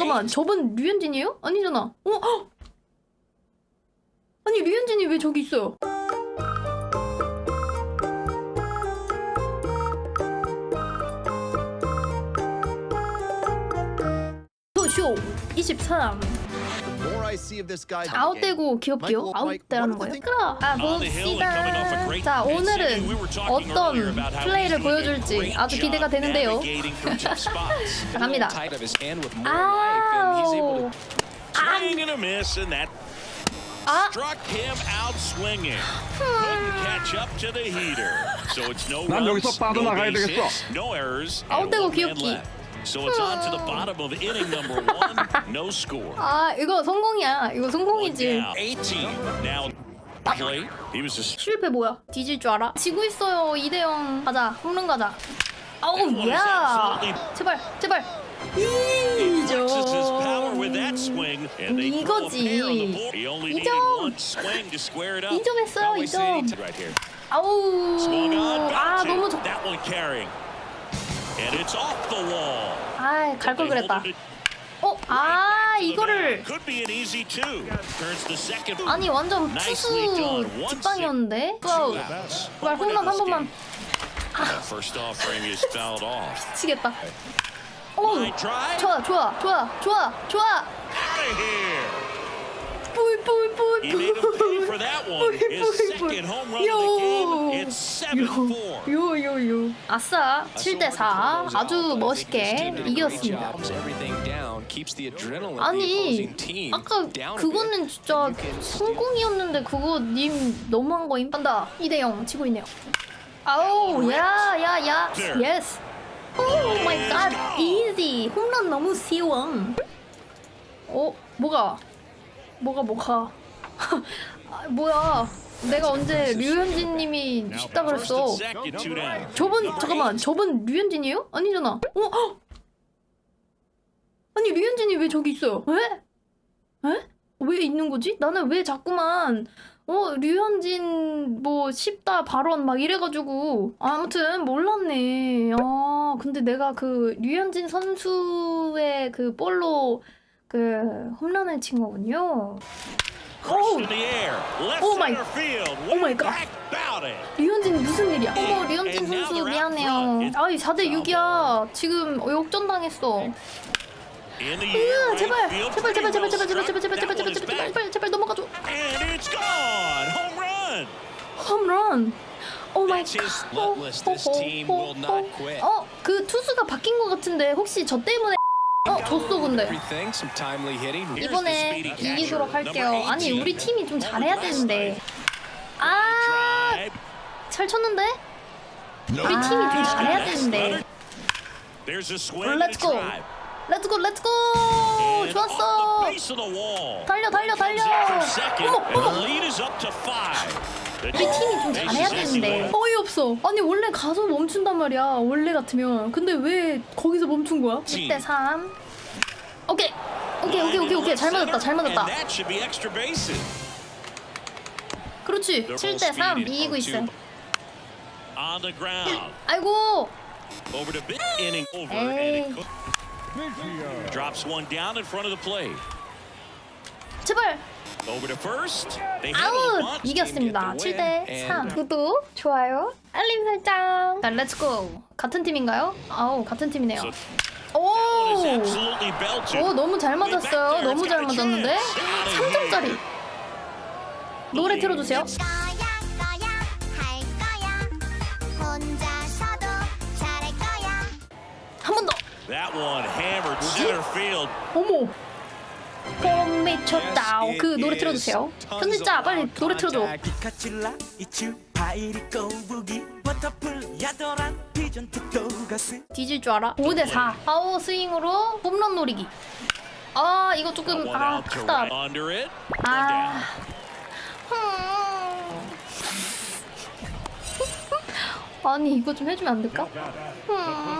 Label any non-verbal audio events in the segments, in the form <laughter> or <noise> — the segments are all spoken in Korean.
잠깐만 저분 류현진이에요? 아니잖아. 어? 헉! 아니 류현진이 왜 저기 있어요? 쇼 23. More I see of this guy. 아웃되고 귀엽게요? 아웃되라는 거예요? 그럼 아 봅시다. 자 오늘은 어떤 플레이를 보여줄지 아주 기대가 되는데요. 자, 갑니다. 아우. 아 struck him out swinging. Couldn't catch up to the heater. So it's no 난 runs, 여기서 빠져나가야 되겠어. hits, no errors, and 아웃되고 one man 귀엽기. So it's on to the bottom of inning number one. No score. 아 이거 성공이야. 이거 One 성공이지. down. 18. Now play. He was just 실패 뭐야? 뒤질 줄 알아? 지고 있어요. 2대0 가자. 홈런 가자. 아우 야. 제발 제발. flexes his power with 이죠. that swing, and they throw a 이거지. pair on the board. He only needed 이점. one swing to square it up. 인정했어요. Always say 2점. Right here. 아우. Swung on, 아 bouncing. 너무 좋. That one carrying. 아 갈 걸 They 그랬다. 어? 아 이거를. 아니 완전 투수 outs. 제발 홈런 한 번만 That first offering is fouled off. 치겠다. 오. 좋아 좋아 좋아 좋아 좋아. 뿌이 뿌이 뿌이. He made him pay for that one. His second home run of the game. It's 7-4. 요요요. 아싸 7대 4 아주 멋있게 이겼습니다. 아니 아까 그거는 진짜 성공이었는데 그거 님 너무한 거임. 한다 2대 0 치고 있네요. 아우 야야야 예스. 오 마이 갓 이지 홈런 너무 쉬워. 어 뭐가 뭐가 뭐가 <laughs> 아, 뭐야 내가 언제 류현진님이 쉽다 그랬어. 저분 잠깐만 저분 류현진이에요? 아니잖아. 어? 헉! 아니 류현진이 왜 저기 있어요? 왜? 에? 왜 있는 거지? 나는 왜 자꾸만 어 류현진 뭐 쉽다 발언 막 이래가지고 아무튼 몰랐네. 아 근데 내가 그 류현진 선수의 그 볼로 그 홈런을 친 거군요. Left Oh my- oh my God. 류현진 무슨 일이야? 어머 류현진 선수 미안해요. 아이 4대 6이야. 지금 역전당했어. In the 으, air. 제발. 제발 제발 제발 제발 제발 제발 제발. 제발 제발 제발 back. 제발 제발 넘어가줘. 홈런. 오 마이 quit. 어, 그 투수가 바뀐 것 같은데 혹시 저 때문에 어, 졌어 근데. 이번에 이기도록 할게요. 아니 18. 우리 팀이 좀 잘해야 되는데. night. 아, Drive. 잘 쳤는데? 우리 팀이 좀 잘해야 되는데. Drive. 렛츠고 렛츠고. 좋았어. 달려, 달려, 달려. 어머, 어머. 우리 팀이 좀 잘해야 되는데 어이없어 아니 원래 가서 멈춘단 말이야 원래 같으면 근데 왜 거기서 멈춘 거야? 6대 3 오케이 오케이 오케이 오케이 오케이 잘 맞았다 잘 맞았다. 그렇지 7대 3 이기고 있어. 아이고 to drops one down in front of the plate. 제발 Over to first. They 아웃 bunt. 이겼습니다 7대 3 구독 좋아요 알림 설정 자 렛츠고 같은 팀인가요? 아우 같은 팀이네요 오. 오 너무 잘 맞았어요 너무 잘 맞았는데 3점짜리 노래 틀어주세요 That one hammered center field. 어머 봄 미쳤다 그 노래 틀어주세요 편집자 빨리 노래 틀어줘 피카츄라 이츄 파이리 꼬부기 워터풀 야도란 피전 특도 가스 뒤질 줄 알아 5대4 아우 스윙으로 홈런 노리기 아 이거 조금 아 크다. Under it. 아. 음. 아니 이거 좀 해주면 안 될까? 음.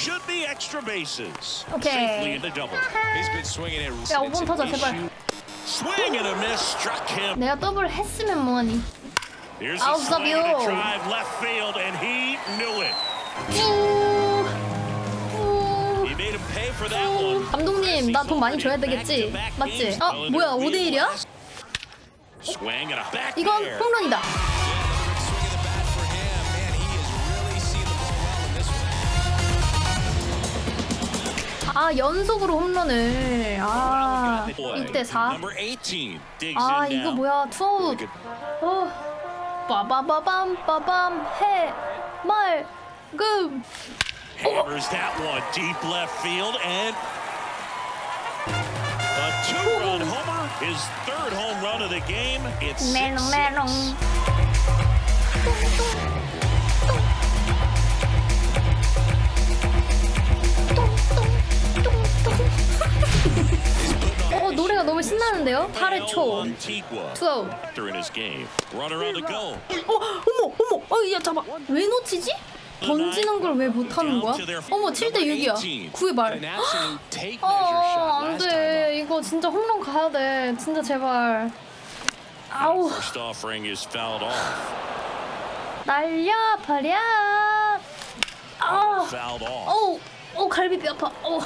Should be extra bases. Okay. Safely in the double. He's been swinging it. 야 It's 5번 an 터져 issue. 제발. Swing and a miss struck him. 내가 더블 했으면 뭐하니? Here's I'll a sub swing and a you. drive left field, and he knew it. 우. 우. He made him pay for that one. 감독님 나 돈 많이 줘야 되겠지? 맞지? 어 뭐야 5대 1이야? Swing and a back 이건 there. 홈런이다. 아 연속으로 홈런을 아 Boy, 6대 4. Number 18 digs 아 이거. 뭐야 투아웃. 어 빠바바밤 빠밤 해말금 Hammers that one deep left field and a two-run homer, his third home run of the game. It's 메 롱 6-6. 메롱. 어 노래가 너무 신나는데요? 8회 초. 투아웃. 어 어머 어머 어야 잠깐 왜 놓치지? 던지는 걸 왜 못하는 거야? 어머 7대 6이야 9회 An 말 absolute take 어, measure shot 안 last time. 돼. 이거 진짜 홈런 가야 돼. 진짜 제발. 아우. 날려버려. 아, off. 어우, 어 갈비뼈 아파. 어.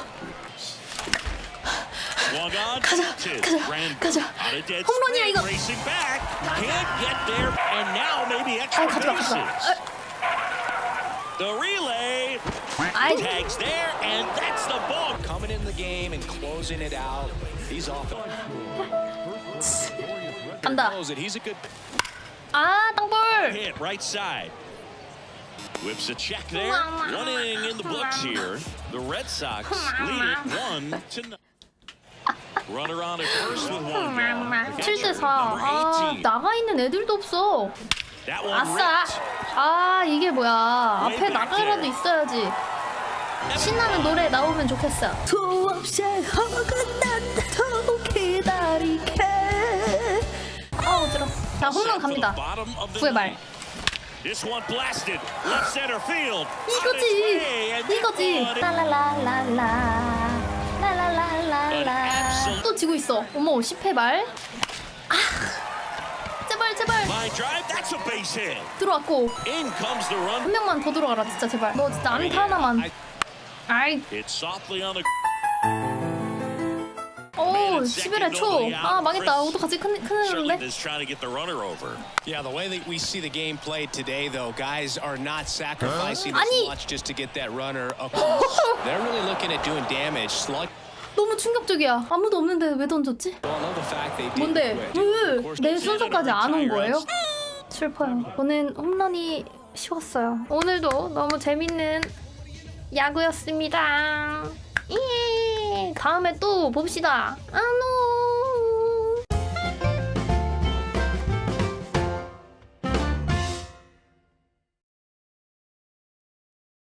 가자, Tis 가자, ran 가자. on a dead 홈런이야, sprint, 이거. Racing back. Can't get there. And now maybe extra 아, 가져가, bases. 가져가. The relay 아이, tags there, and that's the ball. Coming in the game and closing it out. He's off. 간다. Knows it. He's a good. 아, 땅볼. Hit right side. Whips a check there. One inning in the books here. The Red Sox lead it one to none. 7대 catcher, 4. 아, number 18. 나가 있는 애들도 없어. 아싸. 아, 이게 뭐야. 앞에 나가라도 있어야지. 신나는 노래 나오면 좋겠어. 수없이 허근난다도 기다리게. 아, 어지러. 자, 홈런 갑니다. Bottom of the 구회 말. This one blasted left center field. On its 이거지. 이거지. 라라라라라. 또 지고 있어. 어머, 10회 말. 아. 제발, 제발. 들어왔고. 한. 명만 더 들어가라, 진짜 제발. 너 진짜 안타 하나만. 아이. 오, 11회 초. 아, 망했다. 어떡하지? 큰, 큰일 Certainly 났는데? is trying to get the runner over. Yeah, the way that we see the game played today, though, guys are not sacrificing 아니. as much just to get that runner across. They're really looking at doing damage. Slug. 너무 충격적이야. 아무도 없는데 왜 던졌지? 뭔데? 왜? 내 순서까지 안 온 거예요? 슬퍼요. 저는 홈런이 쉬웠어요. 오늘도 너무 재밌는 야구였습니다. 예. 다음에 또 봅시다. 안녕.